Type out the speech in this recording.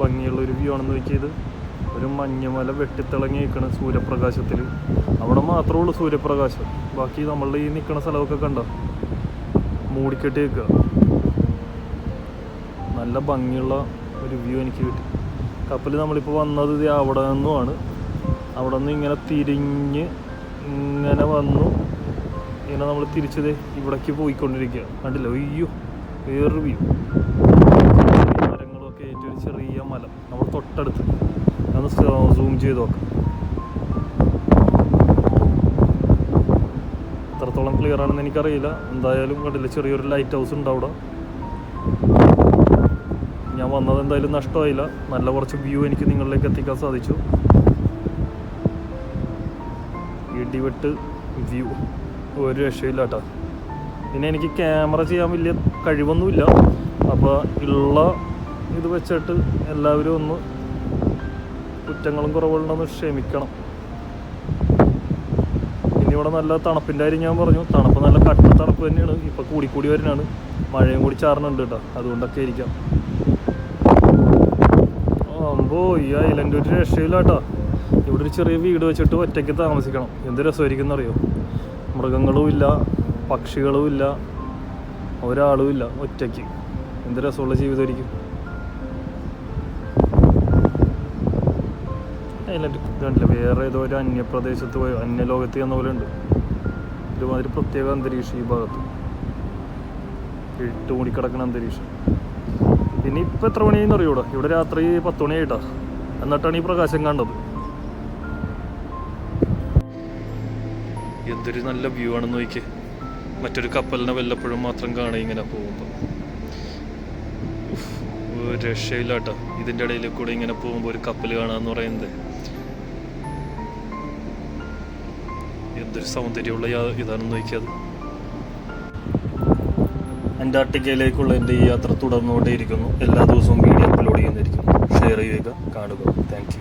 ഭംഗിയുള്ള ഒരു വ്യൂ ആണെന്ന് നോക്കിയത് ഒരു മഞ്ഞമല വെട്ടിത്തിളങ്ങി നിൽക്കണ സൂര്യപ്രകാശത്തിൽ അവിടെ മാത്രമേ ഉള്ളൂ സൂര്യപ്രകാശം. ബാക്കി നമ്മളുടെ ഈ നിൽക്കുന്ന സ്ഥലമൊക്കെ കണ്ട? മൂടിക്കെട്ടി നിൽക്കുക നല്ല ഭംഗിയുള്ള ഒരു വ്യൂ എനിക്ക് കിട്ടി. കപ്പൽ നമ്മളിപ്പോൾ വന്നത് ഇത് അവിടെ നിന്നുമാണ്. അവിടെ നിന്ന് ഇങ്ങനെ തിരിഞ്ഞ് ഇങ്ങനെ വന്നു. ഇങ്ങനെ നമ്മൾ തിരിച്ചത് ഇവിടേക്ക് പോയിക്കൊണ്ടിരിക്കുക കണ്ടില്ല? അയ്യോ വേറൊരു വ്യൂ ചെറിയ മല. നമ്മൾ തൊട്ടടുത്ത്. ഒന്ന് സൂം ചെയ്ത് നോക്കാം. എത്രത്തോളം ക്ലിയർ ആണെന്ന് എനിക്കറിയില്ല. എന്തായാലും കണ്ടില്ല ചെറിയൊരു ലൈറ്റ് ഹൗസ് ഉണ്ട് അവിടെ. ഞാൻ വന്നത് എന്തായാലും നഷ്ടമായില്ല. നല്ല കുറച്ച് വ്യൂ എനിക്ക് നിങ്ങളിലേക്ക് എത്തിക്കാൻ സാധിച്ചു. ഇടിവെട്ട് വ്യൂ ഒരു രക്ഷയില്ല കേട്ടോ. പിന്നെ എനിക്ക് ക്യാമറ ചെയ്യാൻ വലിയ കഴിവൊന്നുമില്ല. അപ്പോൾ ഉള്ള ഇത് വെച്ചിട്ട് എല്ലാവരും ഒന്ന് കുറ്റങ്ങളും കുറവുകളൊന്ന് ക്ഷമിക്കണം. ഇനി ഇവിടെ നല്ല തണുപ്പിന്റെ കാര്യം ഞാൻ പറഞ്ഞു. തണുപ്പ് നല്ല കട്ട തണുപ്പ് തന്നെയാണ്. ഇപ്പോൾ കൂടിക്കൂടി വരുന്നതാണ് മഴയും കൂടി ചാറുന്നുണ്ട് കേട്ടോ. അതുകൊണ്ടൊക്കെ ആയിരിക്കാം അമ്പോ ഈ ഐലൻഡ് ഒരു രക്ഷയില്ല കേട്ടോ. ഇവിടെ ഒരു ചെറിയ വീട് വെച്ചിട്ട് ഒറ്റയ്ക്ക് താമസിക്കണം. എന്ത് രസമായിരിക്കും അറിയോ മൃഗങ്ങളും ഇല്ല പക്ഷികളും ഇല്ല ഒരാളും ഇല്ല ഒറ്റയ്ക്ക്. എന്ത് രസമുള്ള ജീവിതമായിരിക്കും? കണ്ടില്ല വേറെ ഏതോ ഒരു അന്യപ്രദേശത്ത് പോയി അന്യലോകത്ത് പോലെ ഉണ്ട് ഒരുമാതിരി പ്രത്യേക അന്തരീക്ഷം ഈ ഭാഗത്ത്. ഇട്ട് മൂടിക്കിടക്കുന്ന അന്തരീക്ഷം. ഇനി ഇപ്പം എത്ര മണിയെന്ന് അറിയൂടാ? ഇവിടെ രാത്രി പത്ത് മണിയായിട്ടാ. എന്നിട്ടാണ് ഈ പ്രകാശം കണ്ടത്. എന്തൊരു നല്ല വ്യൂ ആണെന്ന് നോക്കിയേ. മറ്റൊരു കപ്പലിനെ വല്ലപ്പോഴും മാത്രം കാണുക ഇങ്ങനെ പോകുമ്പോൾ ഒരു രക്ഷയില്ല കേട്ടോ ഇതിന്റെ ഇടയിൽ കൂടെ ഇങ്ങനെ പോകുമ്പോൾ ഒരു കപ്പൽ കാണാന്ന് പറയുന്നത്. എന്തൊരു സൗന്ദര്യമുള്ള ഇതാണെന്ന് നോക്കിയത്. അന്റാർട്ടിക്കയിലേക്കുള്ള എന്റെ ഈ യാത്ര തുടർന്നുകൊണ്ടേയിരിക്കുന്നു. എല്ലാ ദിവസവും വീഡിയോ അപ്ലോഡ് ചെയ്യുന്നതായിരിക്കും. ഷെയർ ചെയ്യുക കാണുക. താങ്ക്